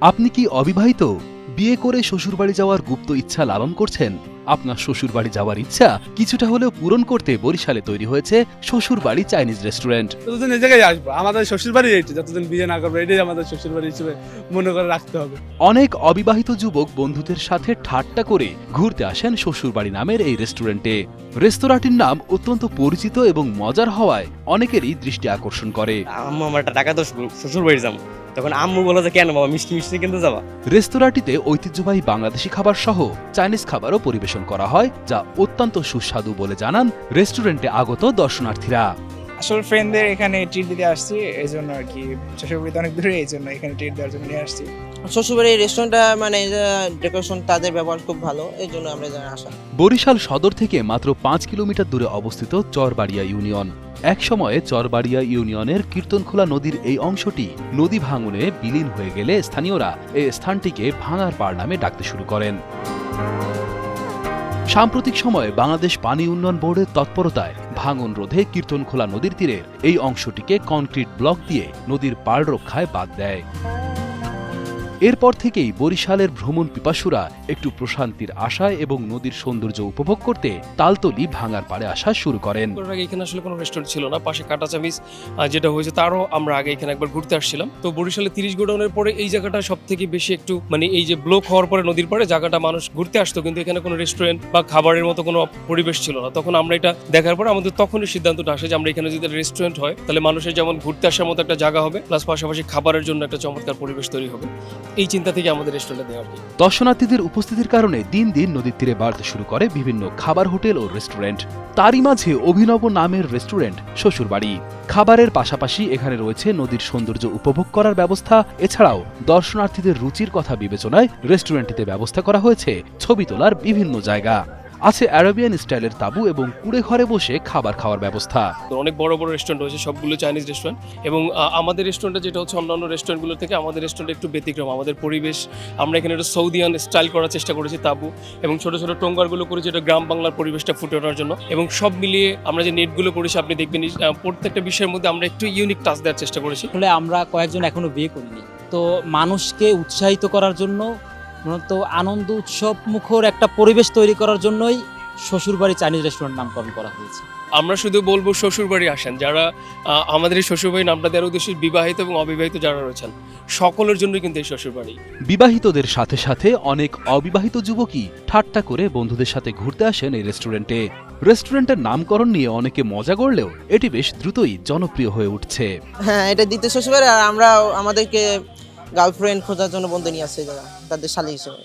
আপনি কি অবিবাহিত? বিয়ে করে শ্বশুরবাড়ি যাওয়ার গুপ্ত ইচ্ছা লালন করছেন? আপনার শ্বশুরবাড়ি যাওয়ার ইচ্ছা কিছুটা হলেও পূরণ করতে বরিশালে তৈরি হয়েছে শ্বশুরবাড়ি চাইনিজ রেস্টুরেন্ট। ততদিন এই জায়গায় আসব আমাদের শ্বশুর বাড়ি এইটি যতদিন বিয়ে না করব এটাই আমাদের শ্বশুর বাড়ি হিসেবে মনে করে রাখতে হবে। অনেক অবিবাহিত যুবক বন্ধুদের সাথে ঠাট্টা করে ঘুরতে আসেন শ্বশুরবাড়ি নামের এই রেস্টুরেন্টে। রেস্তোরাঁটির নাম অত্যন্ত পরিচিত এবং মজার হওয়ায় অনেকেরই দৃষ্টি আকর্ষণ করে। আম্মু আমার একটা টাকা তো শ্বশুর বাড়ি যাব। তখন আম্মু বলো যে, কেন বাবা, মিষ্টি মিষ্টি কিনতে যাবা? রেস্তোরাঁটিতে ঐতিহ্যবাহী বাংলাদেশি খাবার সহ চাইনিজ খাবারও পরিবেশন করা হয়, যা অত্যন্ত সুস্বাদু বলে জানান রেস্টুরেন্টে আগত দর্শনার্থীরা। আসলে ফ্রেন্ডদের এখানে ট্রিট দিতে আসছি এই জন্য আর কি শ্বশুরবাড়িতে অনেক দূরে এই জন্য এখানে ট্রিট দেওয়ার জন্য নিয়ে আসছি। শ্বশুরবাড়ির রেস্টুরেন্টটা মানে ডেকোরেশন তাদের ব্যবহার খুব ভালো এই জন্য আমরা এখানে আসা। বরিশাল সদর থেকে মাত্র পাঁচ কিলোমিটার দূরে অবস্থিত চরবাড়িয়া ইউনিয়ন। একসময়ে চরবাড়িয়া ইউনিয়নের কীর্তনখোলা নদীর এই অংশটি নদী ভাঙনে বিলীন হয়ে গেলে স্থানীয়রা এই স্থানটিকে ভাঙার পাড় নামে ডাকতে শুরু করেন। সাম্প্রতিক সময়ে বাংলাদেশ পানি উন্নয়ন বোর্ডের তৎপরতায় ভাঙন রোধে কীর্তনখোলা নদীর তীরের এই অংশটিকে কনক্রিট ব্লক দিয়ে নদীর পাড় রক্ষায় বাদ দেয়। এরপর থেকেই বরিশালের ভ্রমণ পিপাসুরা একটু প্রশান্তির আশায় এবং নদীর সৌন্দর্য উপভোগ করতে তালতলি ভাঙার পাড়ে আসা শুরু করেন। এখানে আসলে কোনো রেস্টুরেন্ট ছিল না পাশে কাটাচামিজ আহ, যেটা হয়েছে তারও আমরা আগে এখানে একবার ঘুরতে আসছিলাম। তো বরিশালে তিরিশ গোডাউনের পরে এই জায়গাটা সব থেকে বেশি একটু মানে এই যে ব্লক হওয়ার পরে নদীর পরে জায়গাটা মানুষ ঘুরতে আসতো কিন্তু এখানে কোনো রেস্টুরেন্ট বা খাবারের মতো কোনো পরিবেশ ছিল না। তখন আমরা এটা দেখার পরে আমাদের তখনই সিদ্ধান্তটা আসে যে আমরা এখানে যদি রেস্টুরেন্ট হয় তাহলে মানুষের যেমন ঘুরতে আসার মতো একটা জায়গা হবে প্লাস পাশাপাশি খাবারের জন্য একটা চমৎকার পরিবেশ তৈরি হবে। এই চিন্তা থেকে আমাদের রেস্টুরেন্টে দেওয়া দর্শনার্থীদের উপস্থিতির কারণে দিন দিন নদীর তীরে বাড়তে শুরু করে বিভিন্ন খাবার হোটেল ও রেস্টুরেন্ট তারই মাঝে অভিনব নামের রেস্টুরেন্ট শ্বশুরবাড়ি। খাবারের পাশাপাশি এখানে রয়েছে নদীর সৌন্দর্য উপভোগ করার ব্যবস্থা। এছাড়াও দর্শনার্থীদের রুচির কথা বিবেচনায় রেস্টুরেন্টটিতে ব্যবস্থা করা হয়েছে। ছবি তোলার বিভিন্ন জায়গা। আছে অ্যারাবিয়ান স্টাইলের তাবু এবং কুড়ে ঘরে বসে খাবার খাওয়ার ব্যবস্থা। তো অনেক বড় বড় রেস্টুরেন্ট রয়েছে সবগুলো চাইনিজ রেস্টুরেন্ট এবং আমাদের রেস্টুরেন্টে যেটা হচ্ছে অন্যান্য রেস্টুরেন্টগুলো থেকে আমাদের রেস্টুরেন্ট একটু ব্যতিক্রম। আমাদের পরিবেশ আমরা এখানে একটা সৌদিয়ান স্টাইল করার চেষ্টা করেছি তাবু। এবং ছোট ছোট টোঙ্গারগুলো করেছি যেটা গ্রাম বাংলার পরিবেশটা ফুটে ওঠার জন্য। এবং সব মিলিয়ে আমরা যে নেটগুলো করেছি আপনি দেখবেন প্রত্যেকটা বিষয়ের মধ্যে আমরা একটু ইউনিক টাচ দেওয়ার চেষ্টা করেছি। আসলে আমরা কয়েকজন এখনও বিয়ে করিনি। তো মানুষকে উৎসাহিত করার জন্য মূলত আনন্দ উৎসব মুখর একটা পরিবেশ তৈরি করার জন্যই শ্বশুরবাড়ি চাইনিজ রেস্টুরেন্ট নামকরণ করা হয়েছে। আমরা শুধু বলব শ্বশুরবাড়ি আসেন যারা আহ, আমাদের এই শ্বশুরবাড়ি নামটা দেওয়ার উদ্দেশ্যে বিবাহিত এবং অবিবাহিত যারা রয়েছেন সকলের জন্য কিন্তু এই শ্বশুরবাড়ি। বিবাহিতদের সাথে সাথে অনেক অবিবাহিত যুবকই ঠাট্টা করে বন্ধুদের সাথে ঘুরতে আসেন এই রেস্টুরেন্টে। রেস্টুরেন্টের নামকরণ নিয়ে অনেকে মজা করলেও এটি বেশ দ্রুতই জনপ্রিয় হয়ে উঠছে। হ্যাঁ এটা দিতে শ্বশুরবাড়ি আর আমরা আমাদেরকে গার্লফ্রেন্ড খোঁজার জন্য বন্ধু নিয়ে আসছে যারা তাদের শালি হিসেবে।